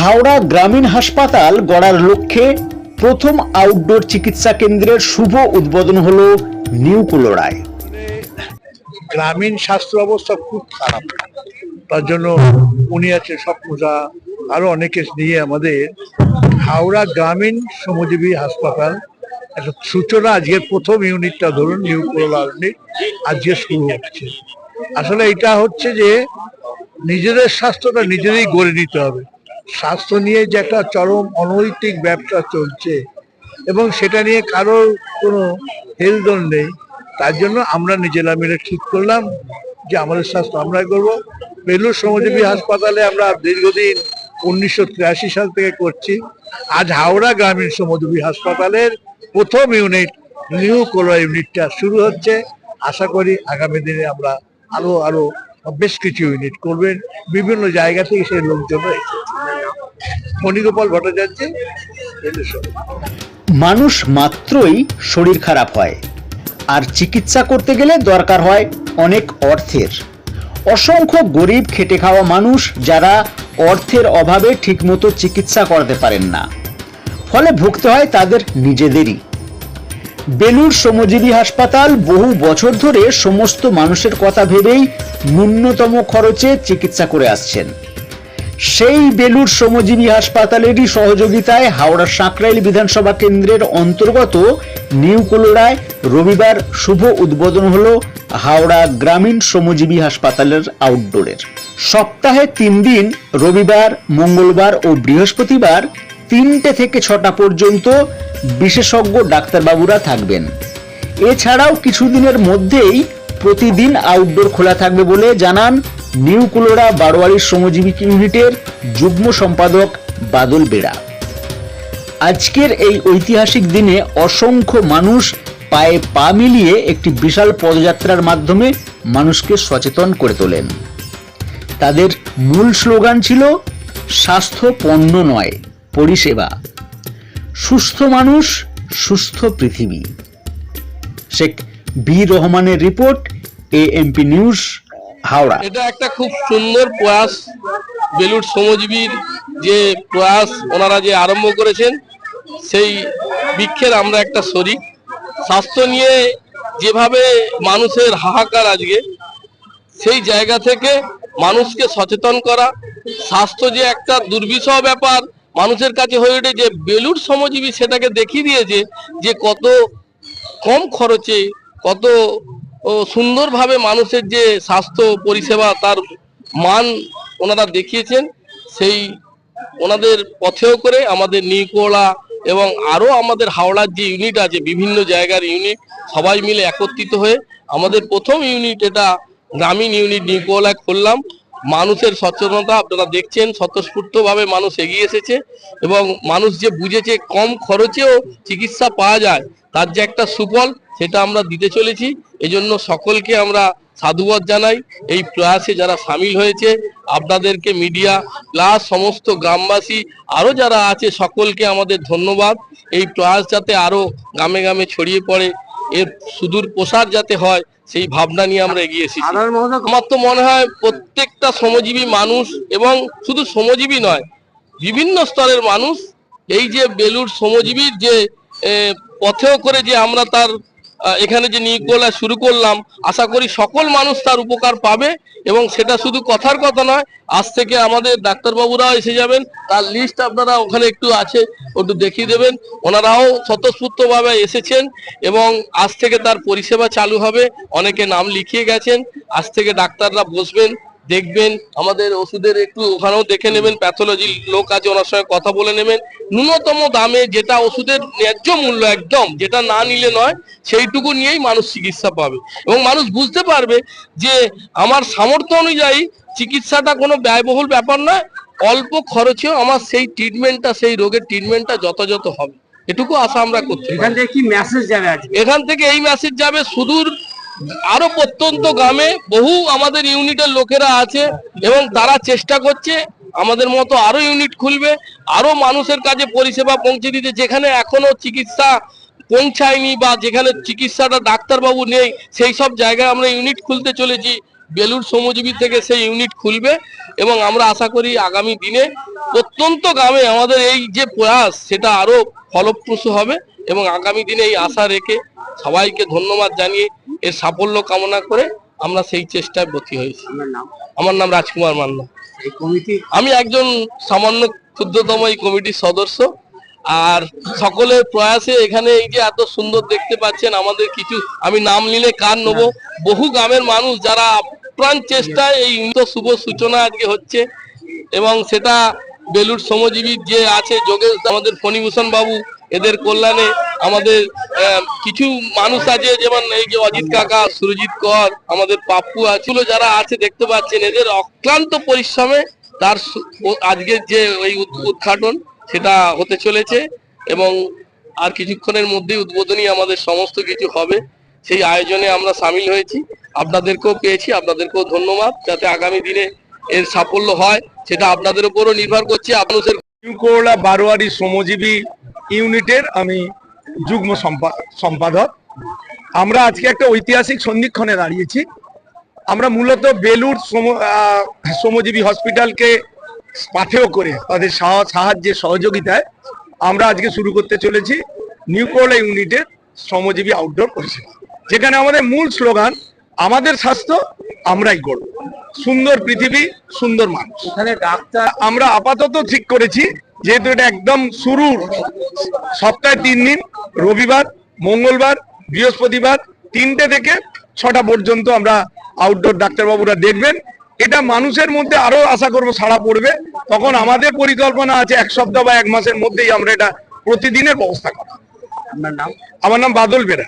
হাওড়া গ্রামীণ হাসপাতাল গড়ার লক্ষ্যে প্রথম আউটডোর চিকিৎসা কেন্দ্রের শুভ উদ্বোধন হলো নিউ কুলোড়ায় গ্রামীণ স্বাস্থ্য অবস্থা খুব খারাপ। তার জন্য উনি আছে স্বপ্নদা, আরও অনেকে নিয়ে আমাদের হাওড়া গ্রামীণ শ্রমজীবী হাসপাতাল। একটা সূচনা, আজকে প্রথম ইউনিটটা ধরুন নিউ কোরোলা ইউনিট, আজকে শুরু হচ্ছে। আসলে এটা হচ্ছে যে নিজেদের স্বাস্থ্যটা নিজেদেরই গড়ে নিতে হবে। স্বাস্থ্য নিয়ে যে একটা চরম অনৈতিক ব্যবসা চলছে এবং সেটা নিয়ে কারোর কোনো হেলদোল নেই, তার জন্য আমরা নিজেরা মিলে ঠিক করলাম যে আমাদের স্বাস্থ্য আমরাই করব। বেলুর শ্রমজীবী হাসপাতালে আমরা দীর্ঘদিন উনিশশো তিরাশি সাল থেকে করছি। আজ হাওড়া গ্রামীণ শ্রমজীবী হাসপাতালের প্রথম ইউনিট নিউ কোলা ইউনিটটা শুরু হচ্ছে। আশা করি আগামী দিনে আমরা আরও আরও বেশ কিছু ইউনিট করবেন। বিভিন্ন জায়গা থেকে সেই লোকজন এসেছে। মণিগোপাল ভট্টাচার্য মানুষ মাত্রই শরীর খারাপ হয়, আর চিকিৎসা করতে গেলে দরকার হয় অনেক অর্থের। অসংখ্য গরিব খেটে খাওয়া মানুষ যারা অর্থের অভাবে ঠিকমতো চিকিৎসা করাতে পারেন না। ফলে ভুগতে হয় তাদের নিজেদেরই। বেলুর শ্রমজীবী হাসপাতাল বহু বছর ধরে সমস্ত মানুষের কথা ভেবেই ন্যূনতম খরচে চিকিৎসা করে আসছেন। সেই বেলুর শ্রমজীবী হাসপাতালেরই সহযোগিতায় হাওড়া সাঁকরাইল বিধানসভা কেন্দ্রের অন্তর্গত নিউ রবিবার শুভ উদ্বোধন হলো হাওড়া গ্রামীণ শ্রমজীবী হাসপাতালের আউটডোরের। সপ্তাহে তিন দিন, রবিবার, মঙ্গলবার ও বৃহস্পতিবার তিনটে থেকে ছটা পর্যন্ত বিশেষজ্ঞ ডাক্তারবাবুরা থাকবেন। এছাড়াও কিছুদিনের মধ্যেই প্রতিদিন আউটডোর খোলা থাকবে বলে জানান নিউ কুলোরা বারোয়ারি শ্রমজীবী ইউনিটের যুগ্ম সম্পাদক বাদল বেড়া। আজকের এই ঐতিহাসিক দিনে অসংখ্য মানুষ পায়ে পা মিলিয়ে একটি বিশাল পদযাত্রার মাধ্যমে মানুষকে সচেতন করে তোলেন। তাদের মূল স্লোগান ছিল, স্বাস্থ্য পণ্য নয়, পরিষেবা। সুস্থ মানুষ, সুস্থ পৃথিবী। শেখ বি রহমানের রিপোর্ট এএমপি নিউজ হাওড়া। এটা একটা খুব সুন্দর প্রয়াস বেলুর শ্রমজীবীর যে প্রয়াস ওনারা যে আরম্ভ করেছেন, সেই বৃক্ষের আমরা একটা শরিক স্বাস্থ্য নিয়ে যেভাবে মানুষের হাহাকার আজকে, সেই জায়গা থেকে মানুষকে সচেতন করা, স্বাস্থ্য যে একটা দুর্বিষহ ব্যাপার, মানুষের কাছে হয়ে ওঠে যে বেলুর শ্রমজীবী সেটাকে দেখিয়ে দিয়েছে যে কত কম খরচে, কত ও সুন্দরভাবে মানুষের যে স্বাস্থ্য পরিষেবা তার মান ওনারা দেখিয়েছেন, সেই ওনাদের পথেও করে আমাদের নিকোলা এবং আরও আমাদের হাওড়ার যে ইউনিট আছে, বিভিন্ন জায়গার ইউনিট, সবাই মিলে একত্রিত হয়ে আমাদের প্রথম ইউনিট এটা গ্রামীণ ইউনিট নিকোলা খুললাম। মানুষের সচেতনতা আপনারা দেখছেন, স্বতঃস্ফূর্তভাবে মানুষ এগিয়ে এসেছে এবং মানুষ যে বুঝেছে কম খরচেও চিকিৎসা পাওয়া যায় তার যে একটা সুফল সেটা আমরা দিতে চলেছি। এজন্য সকলকে আমরা সাধুবাদ জানাই। এই প্রয়াসে যারা সামিল হয়েছে আপনাদেরকে মিডিয়া প্লাস সমস্ত গ্রামবাসী আরও যারা আছে সকলকে আমাদের ধন্যবাদ। এই প্রয়াস যাতে আরও গ্রামে গ্রামে ছড়িয়ে পড়ে এর সুদূর প্রসার যাতে হয় সেই ভাবনা নিয়ে আমরা এগিয়ে এসেছি। আমার তো মনে হয় প্রত্যেকটা শ্রমজীবী মানুষ এবং শুধু শ্রমজীবী নয় বিভিন্ন স্তরের মানুষ এই যে বেলুর শ্রমজীবীর যে পথেও করে যে আমরা তার এখানে যে নিয়োগগুলা শুরু করলাম, আশা করি সকল মানুষ তার উপকার পাবে এবং সেটা শুধু কথার কথা নয়, আজ থেকে আমাদের ডাক্তারবাবুরাও এসে যাবেন। তার লিস্ট আপনারা ওখানে একটু আছে, একটু দেখিয়ে দেবেন। ওনারাও স্বতঃস্ফূর্তভাবে এসেছেন এবং আজ থেকে তার পরিষেবা চালু হবে। অনেকে নাম লিখিয়ে গেছেন, আজ থেকে ডাক্তাররা বসবেন। দেখবেন আমাদের ওষুধের একটু ওখানেও দেখে নেবেন প্যাথোলজি লোক আছে ওনার সঙ্গে কথা বলে নেবেন। ন্যূনতম দামে যেটা ওষুধের ন্যায্য মূল্য একদম যেটা না নিলে নয় সেইটুকু নিয়েই মানুষ চিকিৎসা পাবে। এবং মানুষ বুঝতে পারবে যে আমার সামর্থ্য অনুযায়ী চিকিৎসাটা কোনো ব্যয়বহুল ব্যাপার নয় অল্প খরচেও আমার সেই ট্রিটমেন্টটা সেই রোগের ট্রিটমেন্টটা যথাযথ হবে। এটুকু আশা আমরা করছি। এখান থেকে কি মেসেজ যাবে এখান থেকে এই মেসেজ যাবে সুদূর আরও প্রত্যন্ত গ্রামে বহু আমাদের ইউনিটের লোকেরা আছে এবং তারা চেষ্টা করছে, আমাদের মতো আরও ইউনিট খুলবে, আরও মানুষের কাছে পরিষেবা পৌঁছে দিতে, যেখানে এখনও চিকিৎসা পৌঁছায়নি বা যেখানে চিকিৎসাটা ডাক্তারবাবু নেই, সেই সব জায়গায় আমরা ইউনিট খুলতে চলেছি। বেলুর শ্রমজীবী থেকে সেই ইউনিট খুলবে এবং আমরা আশা করি আগামী দিনে প্রত্যন্ত গ্রামে আমাদের এই যে প্রয়াস, সেটা আরও ফলপ্রসূ হবে। এবং আগামী দিনে এই আশা রেখে সবাইকে ধন্যবাদ জানিয়ে এর সাফল্য কামনা করে আমরা সেই চেষ্টায় ব্রতী হয়েছি। আমার নাম রাজকুমার মান্না। আমি একজন সামান্য ক্ষুদ্রতম এই কমিটির সদস্য আর সকলের প্রয়াসে এখানে এই যে এত সুন্দর দেখতে পাচ্ছেন আমাদের কিছু আমি নাম নিলে কার নেব। বহু গ্রামের মানুষ যারা প্রাণ চেষ্টায় এই শুভ সূচনা আজকে হচ্ছে এবং সেটা বেলুর শ্রমজীবী যে আছে যোগেশ আমাদের ফণিভূষণ বাবু এদের কল্যাণে আমাদের কিছু মানুষ আছে, যেমন এই যে অজিত কাকা, সুরজিৎ কর, আমাদের পাপ্পু আছে। যারা আছে, দেখতে পাচ্ছেন, এদের অক্লান্ত পরিশ্রমে তার আজকের যে ওই উদ- উদ্ঘাটন, সেটা হতে চলেছে এবং আর কিছুক্ষণের মধ্যেই উদ্বোধনী আমাদের সমস্ত কিছু হবে। সেই আয়োজনে আমরা সামিল হয়েছি। আপনাদেরকেও পেয়েছি, আপনাদেরকেও ধন্যবাদ, যাতে আগামী দিনে এর সাফল্য হয়, সেটা আপনাদের উপরও নির্ভর করছে। আপনাদের বারোয়ারি শ্রমজীবী ইউনিটের আমি যুগ্ম সম্পা- সম্পাদক। আমরা আজকে একটা ঐতিহাসিক সন্ধিক্ষণে দাঁড়িয়েছি। আমরা মূলত বেলুর শ্রম- শ্রমজীবী হসপিটালকে পাথেয় করে তাদের সাহা- সাহায্যে সহযোগিতায় আমরা আজকে শুরু করতে চলেছি নিউ করলা ইউনিটের শ্রমজীবী আউটডোর পরিষেবা। যেখানে আমাদের মূল স্লোগান আমাদের স্বাস্থ্য আমরাই করব সুন্দর পৃথিবী সুন্দর মানুষ। এখানে ডাক্তার আমরা আপাতত ঠিক করেছি যেহেতু এটা একদম শুরুর সপ্তাহে তিন দিন রবিবার মঙ্গলবার বৃহস্পতিবার তিনটে থেকে ছটা পর্যন্ত আমরা আউটডোর ডাক্তারবাবুরা দেখবেন। এটা মানুষের মধ্যে আরও আশা করব সাড়া পড়বে। তখন আমাদের পরিকল্পনা আছে এক সপ্তাহ বা এক মাসের মধ্যেই আমরা এটা প্রতিদিনের ব্যবস্থা করা। আমার নাম বাদল বেরা।